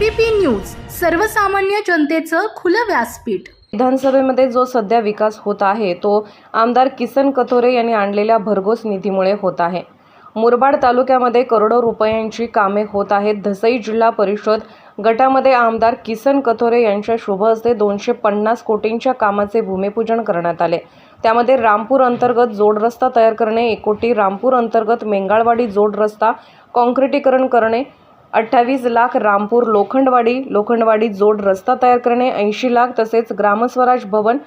ABP news सर्वसामान्य जनतेचं खुलं व्यासपीठ. विधानसभेमध्ये जो सध्या विकास होत आहे तो आमदार किसन कथोरे यांनी आणलेल्या भरघोस निधीमुळे होत आहे. मुरबाड तालुक्यामध्ये करोडो रुपयांची कामे होत आहेत. धसई जिल्हा परिषद गटामध्ये आमदार किसन कथोरे यांच्या शुभ हस्ते दोनशे पन्नास कोटींच्या कामाचे भूमिपूजन करण्यात आले. त्यामध्ये रामपूर अंतर्गत जोड रस्ता तयार करणे एकोटी रामपूर अंतर्गत मेंगाळवाडी जोड रस्ता काँक्रिटीकरण करणे अठ्ठावीस लाख रामपूर लोखंडवाडी लोखंडवाडी जोड रस्ता तयार करणे ऐंशी लाख तसेच ग्रामस्वराज भवन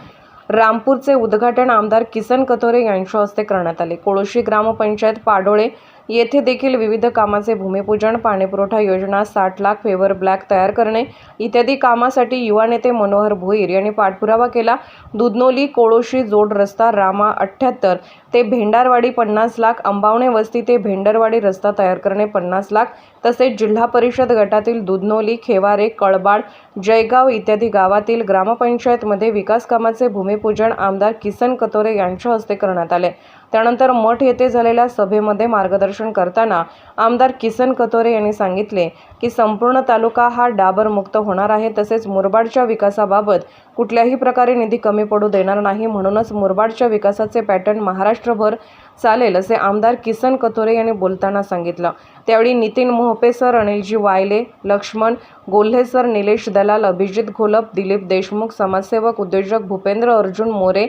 रामपूरचे उद्घाटन आमदार किसन कथोरे यांच्या हस्ते करण्यात आले. कोळोशी ग्रामपंचायत पाडोळे येथे देखील विविध कामाचे भूमिपूजन पाणीपुरवठा योजना साठ लाख फेवर ब्लॅक तयार करणे इत्यादी कामासाठी युवा नेते मनोहर भोईर यांनी पाठपुरावा केला. दुधनोली कोळोशी जोड रस्ता रामा अठ्ठ्याहत्तर ते भेंडारवाडी पन्नास लाख अंबावणे वस्ती ते भेंडरवाडी रस्ता तयार करणे पन्नास लाख तसेच जिल्हा परिषद गटातील दुधनोली खेवारे कळबाड जयगाव इत्यादी गावातील ग्रामपंचायतमध्ये विकास कामाचे भूमिपूजन आमदार किसन कतोरे यांच्या हस्ते करण्यात आले. त्यानंतर मठ येथे झालेल्या सभेमध्ये मार्गदर्शन करताना आमदार किसन कतोरे यांनी सांगितले की संपूर्ण तालुका हा डाबरमुक्त होणार आहे तसेच मुरबाडच्या विकासाबाबत कुठल्याही प्रकारे निधी कमी पडू देणार नाही म्हणूनच मुरबाडच्या विकासाचे पॅटर्न महाराष्ट्रभर चालेल असे आमदार किसन कतोरे यांनी बोलताना सांगितलं. त्यावेळी नितीन मोहपे सर अनिलजी वायले लक्ष्मण गोल्हे सर निलेश दलाल अभिजित घोलप दिलीप देशमुख समाजसेवक उद्योजक भूपेंद्र अर्जुन मोरे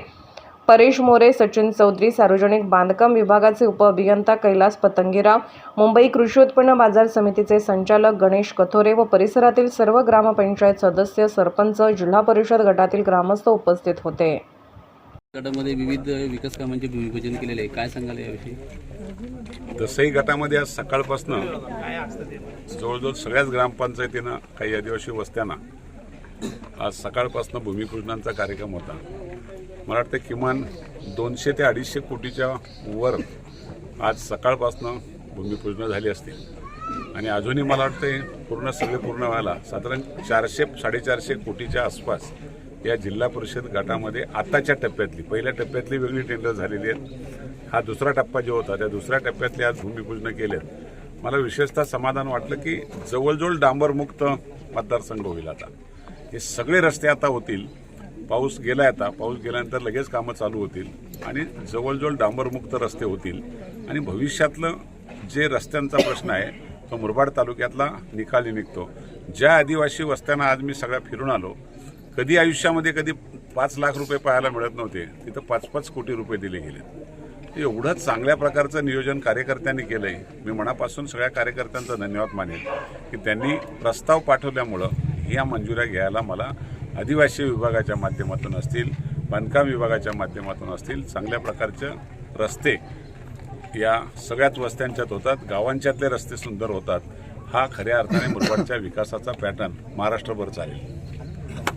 परेश मोरे सचिन चौधरी सार्वजनिक बांधकाम विभागाचे उपअभियंता कैलास पतंगीराव मुंबई कृषी उत्पन्न बाजार समितीचे संचालक गणेश कथोरे व परिसरातील सर्व ग्रामपंचायत सदस्य सरपंच जिल्हा परिषद गटातील ग्रामस्थ उपस्थित होते. गटामध्ये विविध विकास कामांचे भूमिपूजन केलेले आहे. काय सांगाल याविषयी? दसई गटामध्ये आज सकाळपासनं जवळजवळ सगळ्याच ग्रामपंचायतीनं काही आदिवासी वस्त्यांना आज सकाळपासनं भूमिपूजनाचा कार्यक्रम होता. मला वाटतं किमान दोनशे ते अडीचशे कोटीच्या वर आज सकाळपासनं भूमिपूजनं झाली असतील. आणि अजूनही मला वाटतं पूर्ण सगळे पूर्ण व्हायला साधारण चारशे साडेचारशे कोटीच्या आसपास या जिल्हा परिषद गटामध्ये आताच्या टप्प्यातली पहिल्या टप्प्यातली वेगळी टेंडर झालेली आहेत. हा दुसरा टप्पा जो होता त्या दुसऱ्या टप्प्यातली आज भूमिपूजनं केलेत. मला विशेषतः समाधान वाटलं की जवळजवळ डांबरमुक्त मतदारसंघ होईल आता. हे सगळे रस्ते आता होतील. पाऊस गेला आता. पाऊस गेल्यानंतर लगेच कामं चालू होतील आणि जवळजवळ डांबरमुक्त रस्ते होतील. आणि भविष्यातलं जे रस्त्यांचा प्रश्न आहे तो मुरबाड तालुक्यातला निकाली निघतो. ज्या आदिवासी वस्त्यांना आज मी सगळ्या फिरून आलो कधी आयुष्यामध्ये कधी पाच लाख रुपये पाहायला मिळत नव्हते तिथं पाच पाच कोटी रुपये दिले गेले. एवढं चांगल्या प्रकारचं नियोजन कार्यकर्त्यांनी केलंय. मी मनापासून सगळ्या कार्यकर्त्यांचा धन्यवाद मानेन की त्यांनी प्रस्ताव पाठवल्यामुळं ह्या मंजुऱ्या घ्यायला मला आदिवासी विभागाच्या माध्यमातून असतील बांधकाम विभागाच्या माध्यमातून असतील चांगल्या प्रकारचे रस्ते या सगळ्याच वस्त्यांच्यात होतात गावांच्यातले रस्ते सुंदर होतात. हा खऱ्या अर्थाने मुरबाडच्या विकासाचा पॅटर्न महाराष्ट्रभर चालेल.